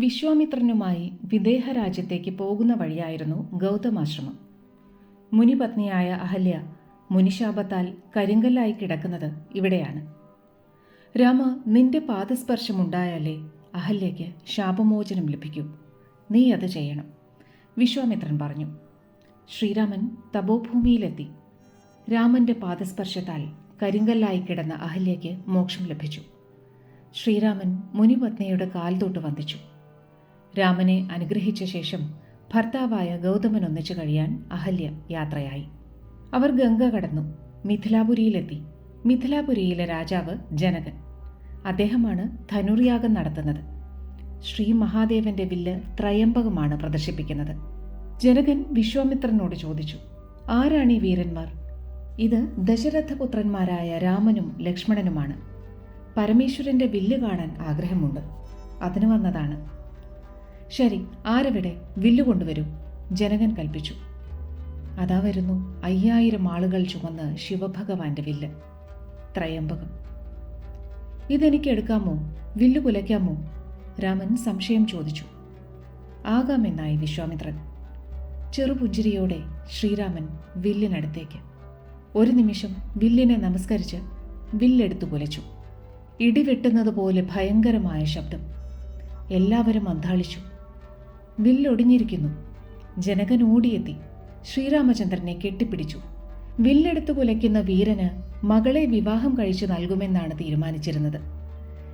വിശ്വാമിത്രനുമായി വിദേഹ രാജ്യത്തേക്ക് പോകുന്ന വഴിയായിരുന്നു ഗൗതമാശ്രമം. മുനിപത്നിയായ അഹല്യ മുനിശാപത്താൽ കരിങ്കല്ലായി കിടക്കുന്നത് ഇവിടെയാണ്. രാമ നിന്റെ പാദസ്പർശമുണ്ടായാലേ അഹല്യയ്ക്ക് ശാപമോചനം ലഭിക്കൂ. നീ അത് ചെയ്യണം വിശ്വാമിത്രൻ പറഞ്ഞു. ശ്രീരാമൻ തപോഭൂമിയിലെത്തി. രാമന്റെ പാദസ്പർശത്താൽ കരിങ്കല്ലായി കിടന്ന അഹല്യയ്ക്ക് മോക്ഷം ലഭിച്ചു. ശ്രീരാമൻ മുനിപത്നിയുടെ കാൽ തൊട്ട് വന്ദിച്ചു. രാമനെ അനുഗ്രഹിച്ച ശേഷം ഭർത്താവായ ഗൗതമൻ ഒന്നിച്ചു കഴിയാൻ അഹല്യ യാത്രയായി. അവർ ഗംഗ കടന്നു. മിഥിലാപുരിയിലെത്തി. മിഥിലാപുരിയിലെ രാജാവ് ജനകൻ. അദ്ദേഹമാണ് ധനുർയാഗം നടത്തുന്നത്. ശ്രീ മഹാദേവന്റെ വില്ല് ത്രയംബകമാണ് പ്രദർശിപ്പിക്കുന്നത്. ജനകൻ വിശ്വാമിത്രനോട് ചോദിച്ചു ആരാണ് ഈ വീരന്മാർ? ഇത് ദശരഥപുത്രന്മാരായ രാമനും ലക്ഷ്മണനുമാണ്. പരമേശ്വരന്റെ വില്ല് കാണാൻ ആഗ്രഹമുണ്ട്. അതിനു വന്നതാണ്. ശരി ആരവിടെ? വില്ലു കൊണ്ടുവരൂ. ജനകൻ കൽപ്പിച്ചു. അതാ വരുന്നു അയ്യായിരം ആളുകൾ ചുമന്ന് ശിവഭഗവാന്റെ വില്ല്. ത്രയംബകം. ഇതെനിക്ക് എടുക്കാമോ? വില്ലു കുലയ്ക്കാമോ? രാമൻ സംശയം ചോദിച്ചു. ആകാമെന്നായി വിശ്വാമിത്രൻ. ചെറുപുഞ്ചിരിയോടെ ശ്രീരാമൻ വില്ലിനടുത്തേക്ക്. ഒരു നിമിഷം വില്ലിനെ നമസ്കരിച്ച് വില്ലെടുത്തു കുലച്ചു. ഇടിവെട്ടുന്നതുപോലെ ഭയങ്കരമായ ശബ്ദം. എല്ലാവരും അന്താളിച്ചു. വില്ലൊടിഞ്ഞിരിക്കുന്നു. ജനകൻ ഓടിയെത്തി. ശ്രീരാമചന്ദ്രനെ കെട്ടിപ്പിടിച്ചു. വില്ലെടുത്തു കുലയ്ക്കുന്ന വീരന് മകളെ വിവാഹം കഴിച്ചു നൽകുമെന്നാണ് തീരുമാനിച്ചിരുന്നത്.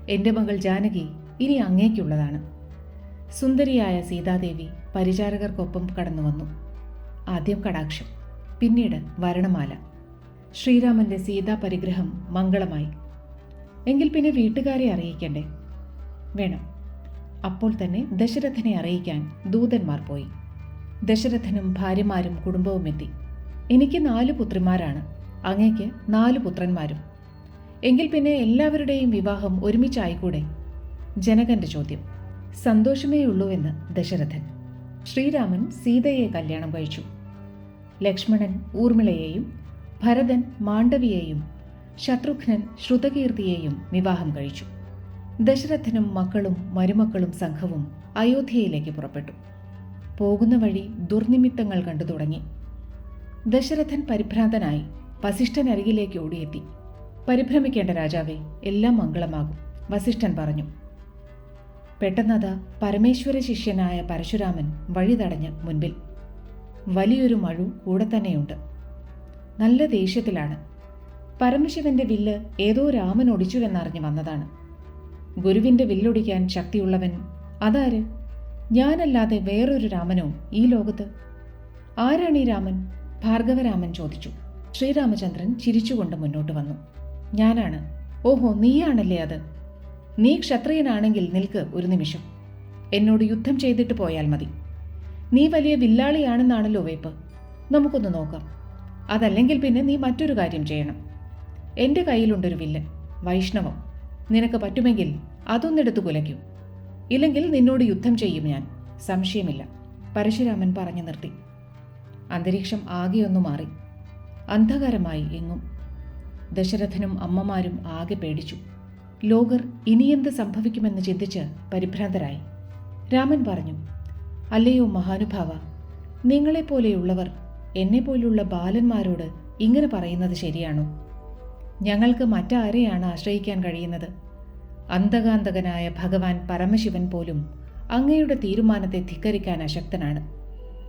എന്റെ മകൾ ജാനകി ഇനി അങ്ങേക്കുള്ളതാണ്. സുന്ദരിയായ സീതാദേവി പരിചാരകർക്കൊപ്പം കടന്നു വന്നു ആദ്യം കടാക്ഷം പിന്നീട് വരണമാല. ശ്രീരാമന്റെ സീതാ പരിഗ്രഹം മംഗളമായി. എങ്കിൽ പിന്നെ വീട്ടുകാരെ അറിയിക്കണ്ടേ? വേണം. അപ്പോൾ തന്നെ ദശരഥനെ അറിയിക്കാൻ ദൂതന്മാർ പോയി. ദശരഥനും ഭാര്യമാരും കുടുംബവും എത്തി. എനിക്ക് നാലു പുത്രിമാരാണ്. അങ്ങേക്ക് നാലു പുത്രന്മാരും. എങ്കിൽ പിന്നെ എല്ലാവരുടെയും വിവാഹം ഒരുമിച്ചായിക്കൂടെ? ജനകന്റെ ചോദ്യം. സന്തോഷമേയുള്ളൂവെന്ന് ദശരഥൻ. ശ്രീരാമൻ സീതയെ കല്യാണം കഴിച്ചു. ലക്ഷ്മണൻ ഊർമിളയെയും ഭരതൻ മാണ്ഡവിയെയും ശത്രുഘ്നൻ ശ്രുതകീർത്തിയെയും വിവാഹം കഴിച്ചു. ദശരഥനും മക്കളും മരുമക്കളും സംഘവും അയോധ്യയിലേക്ക് പുറപ്പെട്ടു. പോകുന്ന വഴി ദുർനിമിത്തങ്ങൾ കണ്ടു തുടങ്ങി. ദശരഥൻ പരിഭ്രാന്തനായി വസിഷ്ഠനരികിലേക്ക് ഓടിയെത്തി. പരിഭ്രമിക്കേണ്ട രാജാവേ എല്ലാം മംഗളമാകും വസിഷ്ഠൻ പറഞ്ഞു. പെട്ടെന്നതാ പരമേശ്വര ശിഷ്യനായ പരശുരാമൻ വഴി തടഞ്ഞ് മുൻപിൽ. വലിയൊരു മഴു കൂടെ തന്നെയുണ്ട്. നല്ല ദേഷ്യത്തിലാണ്. പരമശിവന്റെ വില്ല് ഏതോ രാമൻ ഒടിച്ചുവെന്നറിഞ്ഞു വന്നതാണ്. ഗുരുവിന്റെ വില്ലൊടിക്കാൻ ശക്തിയുള്ളവൻ അതാര്? ഞാനല്ലാതെ വേറൊരു രാമനോ ഈ ലോകത്ത്? ആരാണ് ഈ രാമൻ? ഭാർഗവരാമൻ ചോദിച്ചു. ശ്രീരാമചന്ദ്രൻ ചിരിച്ചുകൊണ്ട് മുന്നോട്ട് വന്നു. ഞാനാണ്. ഓഹോ നീയാണല്ലേ അത്? നീ ക്ഷത്രിയനാണെങ്കിൽ നിൽക്ക് ഒരു നിമിഷം. എന്നോട് യുദ്ധം ചെയ്തിട്ട് പോയാൽ മതി. നീ വലിയ വില്ലാളിയാണെന്നാണല്ലോ വേപ്പ്. നമുക്കൊന്ന് നോക്കാം. അതല്ലെങ്കിൽ പിന്നെ നീ മറ്റൊരു കാര്യം ചെയ്യണം. എന്റെ കയ്യിലുണ്ടൊരു വില്ല്. വൈഷ്ണവം. നിനക്ക് പറ്റുമെങ്കിൽ അതൊന്നെടുത്ത് കുലയ്ക്കൂ. ഇല്ലെങ്കിൽ നിന്നോട് യുദ്ധം ചെയ്യും ഞാൻ. സംശയമില്ല. പരശുരാമൻ പറഞ്ഞു നിർത്തി. അന്തരീക്ഷം ആകെയൊന്നു മാറി. അന്ധകാരമായി എങ്ങും. ദശരഥനും അമ്മമാരും ആകെ പേടിച്ചു. ലോകർ ഇനിയെന്ത് സംഭവിക്കുമെന്ന് ചിന്തിച്ച് പരിഭ്രാന്തരായി. രാമൻ പറഞ്ഞു അല്ലയോ മഹാനുഭാവ നിങ്ങളെപ്പോലെയുള്ളവർ എന്നെപ്പോലുള്ള ബാലന്മാരോട് ഇങ്ങനെ പറയുന്നത് ശരിയാണോ? ഞങ്ങൾക്ക് മറ്റാരെയാണ് ആശ്രയിക്കാൻ കഴിയുന്നത്? അന്തകാന്തകനായ ഭഗവാൻ പരമശിവൻ പോലും അങ്ങയുടെ തീരുമാനത്തെ ധിക്കരിക്കാൻ അശക്തനാണ്.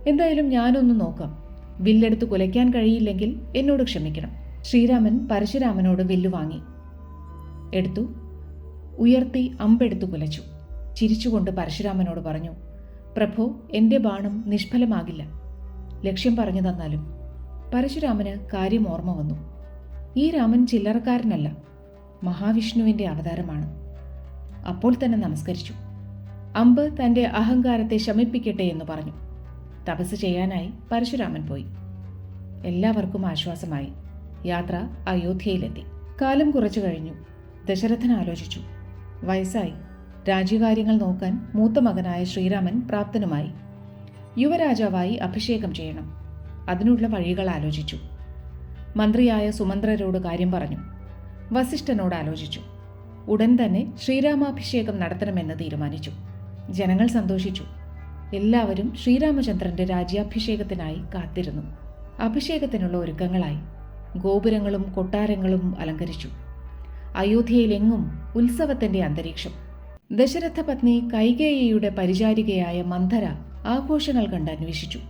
എന്തായാലും ഞാനൊന്ന് നോക്കാം. വില്ലെടുത്ത് കുലയ്ക്കാൻ കഴിയില്ലെങ്കിൽ എന്നോട് ക്ഷമിക്കണം. ശ്രീരാമൻ പരശുരാമനോട് വില്ലു വാങ്ങി. എടുത്തു. ഉയർത്തി അമ്പെടുത്തു കുലച്ചു. ചിരിച്ചുകൊണ്ട് പരശുരാമനോട് പറഞ്ഞു പ്രഭു എന്റെ ബാണം നിഷ്ഫലമാകില്ല. ലക്ഷ്യം പറഞ്ഞു തന്നാലും. പരശുരാമന് കാര്യം ഓർമ്മ വന്നു. ഈ രാമൻ ചില്ലറക്കാരനല്ല മഹാവിഷ്ണുവിന്റെ അവതാരമാണ്. അപ്പോൾ തന്നെ നമസ്കരിച്ചു. അമ്പ് തന്റെ അഹങ്കാരത്തെ ശമിപ്പിക്കട്ടെ എന്ന് പറഞ്ഞു. തപസ് ചെയ്യാനായി പരശുരാമൻ പോയി. എല്ലാവർക്കും ആശ്വാസമായി. യാത്ര അയോധ്യയിലെത്തി. കാലം കുറച്ചു കഴിഞ്ഞു. ദശരഥൻ ആലോചിച്ചു. വയസ്സായി. രാജ്യകാര്യങ്ങൾ നോക്കാൻ മൂത്ത മകനായ ശ്രീരാമൻ പ്രാപ്തനുമായി. യുവരാജാവായി അഭിഷേകം ചെയ്യണം. അതിനുള്ള വഴികൾ ആലോചിച്ചു. മന്ത്രിയായ സുമന്ത്രരോട് കാര്യം പറഞ്ഞു. വസിഷ്ഠനോട് ആലോചിച്ചു. ഉടൻ തന്നെ ശ്രീരാമാഭിഷേകം നടത്തണമെന്ന് തീരുമാനിച്ചു. ജനങ്ങൾ സന്തോഷിച്ചു. എല്ലാവരും ശ്രീരാമചന്ദ്രന്റെ രാജ്യാഭിഷേകത്തിനായി കാത്തിരുന്നു. അഭിഷേകത്തിനുള്ള ഒരുക്കങ്ങളായി. ഗോപുരങ്ങളും കൊട്ടാരങ്ങളും അലങ്കരിച്ചു. അയോധ്യയിലെങ്ങും ഉത്സവത്തിന്റെ അന്തരീക്ഷം. ദശരഥ പത്നി കൈകേയിയുടെ പരിചാരികയായ മന്ധര ആഘോഷങ്ങൾ കണ്ട് അന്വേഷിച്ചു.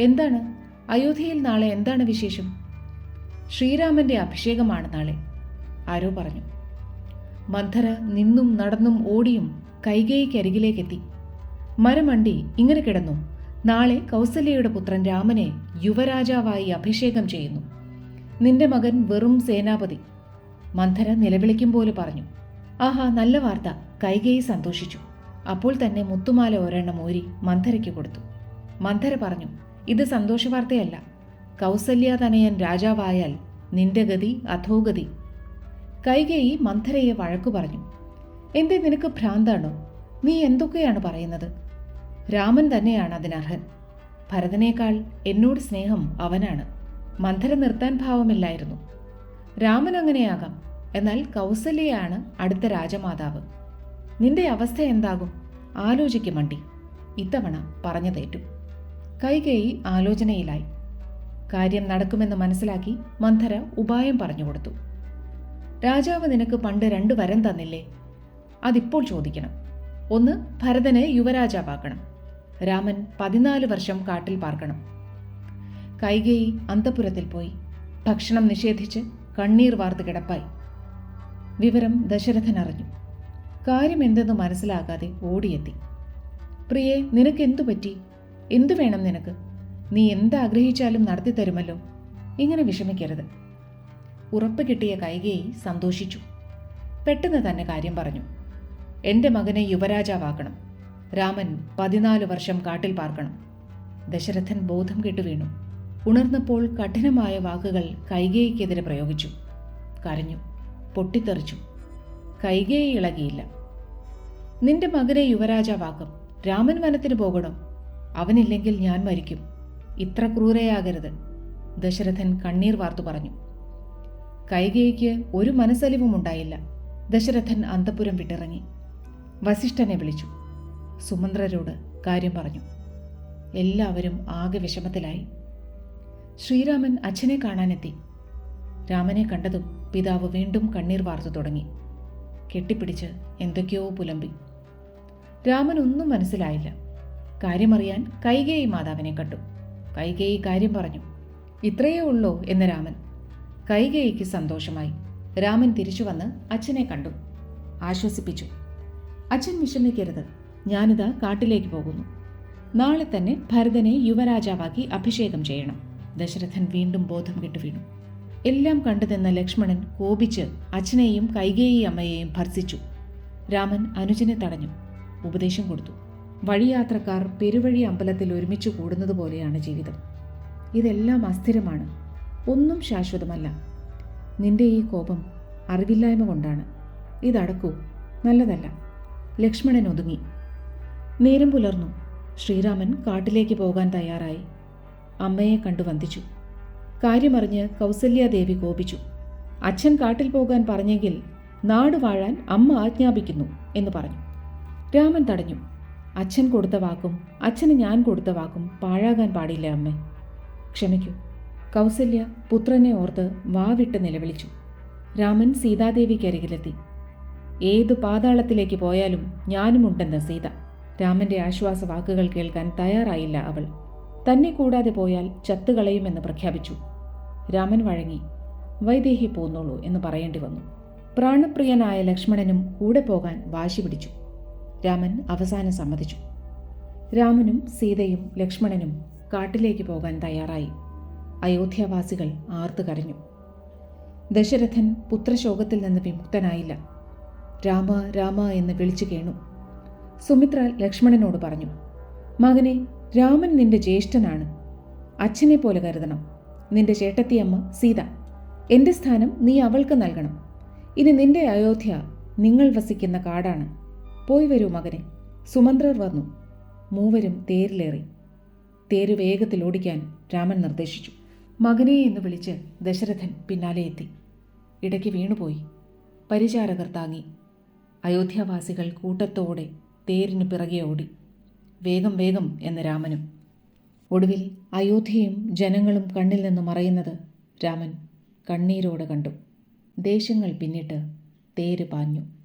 എന്താണ്? അയോധ്യയിൽ നാളെ എന്താണ് വിശേഷം? ശ്രീരാമന്റെ അഭിഷേകമാണ് നാളെ. ആരോ പറഞ്ഞു. മന്ധര നിന്നും നടന്നും ഓടിയും കൈകൈക്കരികിലേക്കെത്തി. മരമണ്ടി ഇങ്ങനെ കിടന്നു. നാളെ കൗസല്യയുടെ പുത്രൻ രാമനെ യുവരാജാവായി അഭിഷേകം ചെയ്യുന്നു. നിന്റെ മകൻ വെറും സേനാപതി. മന്ധര നിലവിളിക്കും പോലെ പറഞ്ഞു. ആഹാ നല്ല വാർത്ത. കൈകേയി സന്തോഷിച്ചു. അപ്പോൾ തന്നെ മുത്തുമാല ഒരെണ്ണം ഊരി മന്ധരയ്ക്ക് കൊടുത്തു. മന്ധര പറഞ്ഞു ഇത് സന്തോഷവാർത്തയല്ല. കൗസല്യാതനയൻ രാജാവായാൽ നിന്റെ ഗതി അധോഗതി. കൈകേയി മന്ധരയെ വഴക്കു പറഞ്ഞു എന്തേ നിനക്ക് ഭ്രാന്താണോ? നീ എന്തൊക്കെയാണ് പറയുന്നത്? രാമൻ തന്നെയാണ് അതിനർഹൻ. ഭരതനേക്കാൾ എന്നോട് സ്നേഹം അവനാണ്. മന്ധര നിർത്താൻ ഭാവമില്ലായിരുന്നു. രാമൻ അങ്ങനെയാകാം. എന്നാൽ കൗസല്യയാണ് അടുത്ത രാജമാതാവ്. നിന്റെ അവസ്ഥ എന്താകും? ആലോചിക്കും മണ്ടി. ഇത്തവണ പറഞ്ഞതേറ്റു. കൈകേയി ആലോചനയിലായി. കാര്യം നടക്കുമെന്ന് മനസ്സിലാക്കി മന്ധര ഉപായം പറഞ്ഞു കൊടുത്തു. രാജാവ് നിനക്ക് പണ്ട് രണ്ട് വരം തന്നില്ലേ? അതിപ്പോൾ ചോദിക്കണം. ഒന്ന് ഭരതനെ യുവരാജാവാക്കണം. രാമൻ പതിനാല് വർഷം കാട്ടിൽ പാർക്കണം. കൈകേയി അന്തപുരത്തിൽ പോയി. ഭക്ഷണം നിഷേധിച്ച് കണ്ണീർ വാർത്ത് കിടപ്പായി. വിവരം ദശരഥൻ അറിഞ്ഞു. കാര്യം എന്തെന്ന് മനസ്സിലാകാതെ ഓടിയെത്തി. പ്രിയെ നിനക്കെന്തു പറ്റി? എന്തു വേണം നിനക്ക്? നീ എന്താഗ്രഹിച്ചാലും നടത്തി തരുമല്ലോ. ഇങ്ങനെ വിഷമിക്കരുത്. ഉറപ്പ് കിട്ടിയ കൈകേയി സന്തോഷിച്ചു. പെട്ടെന്ന് തന്നെ കാര്യം പറഞ്ഞു. എന്റെ മകനെ യുവരാജാവാക്കണം. രാമൻ പതിനാല് വർഷം കാട്ടിൽ പാർക്കണം. ദശരഥൻ ബോധം കെട്ടു വീണു. ഉണർന്നപ്പോൾ കഠിനമായ വാക്കുകൾ കൈകേയിക്കെതിരെ പ്രയോഗിച്ചു. കരഞ്ഞു. പൊട്ടിത്തെറിച്ചു. കൈകേയി ഇളകിയില്ല. നിന്റെ മകനെ യുവരാജാവാക്കും. രാമൻ വനത്തിന് പോകണം. അവനില്ലെങ്കിൽ ഞാൻ മരിക്കും. ഇത്ര ക്രൂരയാകരുത് ദശരഥൻ കണ്ണീർ വാർത്തു പറഞ്ഞു. കൈകേയിക്ക് ഒരു മനസ്സലിവും ഉണ്ടായില്ല. ദശരഥൻ അന്തപുരം വിട്ടിറങ്ങി. വസിഷ്ഠനെ വിളിച്ചു. സുമന്ത്രരോട് കാര്യം പറഞ്ഞു. എല്ലാവരും ആകെ വിഷമത്തിലായി. ശ്രീരാമൻ അച്ഛനെ കാണാനെത്തി. രാമനെ കണ്ടതും പിതാവ് വീണ്ടും കണ്ണീർ വാർത്തു തുടങ്ങി. കെട്ടിപ്പിടിച്ച് എന്തൊക്കെയോ പുലമ്പി. രാമൻ ഒന്നും മനസ്സിലായില്ല. കാര്യമറിയാൻ കൈകേയി മാതാവിനെ കണ്ടു. കൈകേയി കാര്യം പറഞ്ഞു. ഇത്രയേ ഉള്ളോ എന്ന് രാമൻ. കൈകേയിക്ക് സന്തോഷമായി. രാമൻ തിരിച്ചു വന്ന് അച്ഛനെ കണ്ടു. ആശ്വസിപ്പിച്ചു. അച്ഛൻ വിഷമിക്കരുത്. ഞാനിതാ കാട്ടിലേക്ക് പോകുന്നു. നാളെ തന്നെ ഭരതനെ യുവരാജാവാക്കി അഭിഷേകം ചെയ്യണം. ദശരഥൻ വീണ്ടും ബോധം കെട്ടു വീണു. എല്ലാം കണ്ടുനിന്ന ലക്ഷ്മണൻ കോപിച്ച് അച്ഛനെയും കൈകേയി അമ്മയെയും ഭർസിച്ചു. രാമൻ അനുജനെ തടഞ്ഞു. ഉപദേശം കൊടുത്തു. വഴിയാത്രക്കാർ പെരുവഴി അമ്പലത്തിൽ ഒരുമിച്ച് കൂടുന്നത് പോലെയാണ് ജീവിതം. ഇതെല്ലാം അസ്ഥിരമാണ്. ഒന്നും ശാശ്വതമല്ല. നിന്റെ ഈ കോപം അറിവില്ലായ്മ കൊണ്ടാണ്. ഇതടക്കൂ നല്ലതല്ല. ലക്ഷ്മണൻ ഒതുങ്ങി. നേരം പുലർന്നു. ശ്രീരാമൻ കാട്ടിലേക്ക് പോകാൻ തയ്യാറായി. അമ്മയെ കണ്ടു വന്ദിച്ചു. കാര്യമറിഞ്ഞ് കൗസല്യാദേവി കോപിച്ചു. അച്ഛൻ കാട്ടിൽ പോകാൻ പറഞ്ഞെങ്കിൽ നാട് വാഴാൻ അമ്മ ആജ്ഞാപിക്കുന്നു എന്ന് പറഞ്ഞു. രാമൻ തടഞ്ഞു. അച്ഛൻ കൊടുത്ത വാക്കും അച്ഛന് ഞാൻ കൊടുത്ത വാക്കും പാഴാകാൻ പാടില്ല അമ്മേ. ക്ഷമിക്കൂ. കൗസല്യ പുത്രനെ ഓർത്ത് വാവിട്ട് നിലവിളിച്ചു. രാമൻ സീതാദേവിക്കരികിലെത്തി ഏതു പാതാളത്തിലേക്ക് പോയാലും ഞാനുമുണ്ടെന്ന് സീത. രാമന്റെ ആശ്വാസ വാക്കുകൾ കേൾക്കാൻ തയ്യാറായില്ല അവൾ. തന്നെ കൂടാതെ പോയാൽ ചത്തുകളയുമെന്ന് പ്രഖ്യാപിച്ചു. രാമൻ വഴങ്ങി വൈദേഹി പോന്നോളൂ എന്ന് പറയേണ്ടി വന്നു. പ്രാണപ്രിയനായ ലക്ഷ്മണനും കൂടെ പോകാൻ വാശി പിടിച്ചു. രാമൻ അവസാനം സമ്മതിച്ചു. രാമനും സീതയും ലക്ഷ്മണനും കാട്ടിലേക്ക് പോകാൻ തയ്യാറായി. അയോധ്യാവാസികൾ ആർത്തു കരഞ്ഞു. ദശരഥൻ പുത്രശോകത്തിൽ നിന്ന് വിമുക്തനായില്ല. രാമ രാമ എന്ന് വിളിച്ചു കേണു. സുമിത്ര ലക്ഷ്മണനോട് പറഞ്ഞു മകനെ രാമൻ നിന്റെ ജ്യേഷ്ഠനാണ്. അച്ഛനെ പോലെ കരുതണം. നിന്റെ ചേട്ടത്തിയമ്മ സീത. എന്റെ സ്ഥാനം നീ അവൾക്ക് നൽകണം. ഇനി നിന്റെ അയോധ്യ നിങ്ങൾ വസിക്കുന്ന കാടാണ്. പോയി വരൂ മകനെ. സുമന്ത്രർ വന്നു. മൂവരും തേരിലേറി. തേര് വേഗത്തിൽ ഓടിക്കാൻ രാമൻ നിർദ്ദേശിച്ചു. മകനെ എന്ന് വിളിച്ച് ദശരഥൻ പിന്നാലെ എത്തി. ഇടയ്ക്ക് വീണുപോയി. പരിചാരകർ താങ്ങി. അയോധ്യാവാസികൾ കൂട്ടത്തോടെ തേരിന് പിറകെ ഓടി. വേഗം വേഗം എന്ന് രാമനും. ഒടുവിൽ അയോധ്യയും ജനങ്ങളും കണ്ണിൽ നിന്ന് മറയുന്നത് രാമൻ കണ്ണീരോടെ കണ്ടു. ദേശങ്ങൾ പിന്നിട്ട് തേര് പാഞ്ഞു.